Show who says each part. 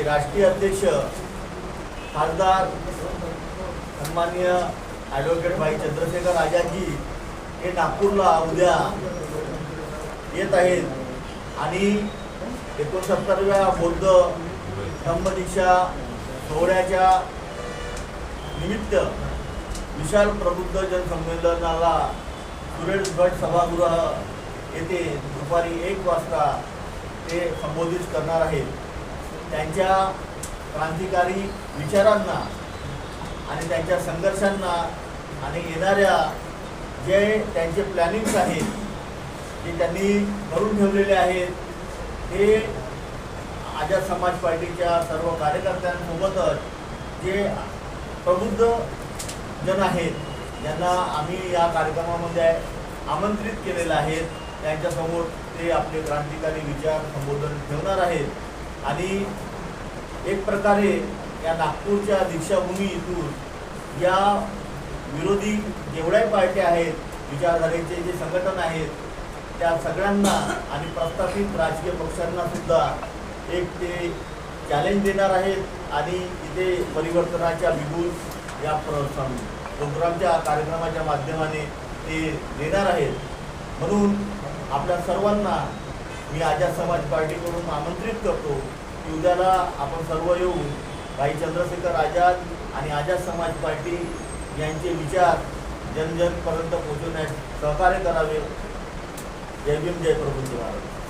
Speaker 1: की राष्ट्रीय अध्यक्ष खासदार सन्माननीय ॲडव्होकेट भाई चंद्रशेखर आजादजी हे नागपूरला उद्या येत आहेत. आणि एकोणसत्तरव्या बौद्ध धम्मदीक्षा सोहळ्याच्या निमित्त विशाल प्रबुद्ध जनसंमेलनाला सुरेश भट सभागृह येथे दुपारी एक वाजता ते संबोधित करणार आहेत. त्यांच्या क्रांतिकारी विचारांना आणि त्यांच्या संघर्षांना आणि येणाऱ्या जे त्यांचे प्लॅनिंग्स आहेत जे त्यांनी करून ठेवलेले आहेत हे आझाद समाज पार्टीच्या सर्व कार्यकर्त्यांसोबतच जे प्रबुद्ध जन आहेत ज्यांना आम्ही या कार्यक्रमामध्ये आमंत्रित केलेलं आहेत त्यांच्यासमोर ते आपले क्रांतिकारी विचार संबोधन ठेवणार आहेत. आणि एक प्रकारे या नागपूरच्या दीक्षाभूमी इथून या विरोधी जेवढ्याही पार्ट्या आहेत विचारधारेचे जे संघटन आहेत त्या सगळ्यांना आणि प्रस्थापित राजकीय पक्षांना सुद्धा एक ते चॅलेंज देणार आहेत आणि इथे परिवर्तनाच्या विभूत या प्र प्रोग्रामच्या कार्यक्रमाच्या माध्यमाने ते देणार आहेत. म्हणून आपल्या सर्वांना मी आझाद समाज पार्टीकडून आमंत्रित करतो की उद्याला आपण सर्व येऊन भाई चंद्रशेखर आझाद आणि आझाद समाज पार्टी यांचे विचार जनजनपर्यंत पोहोचवण्यास सहकार्य करावे. जय भीम जय प्रभू भारत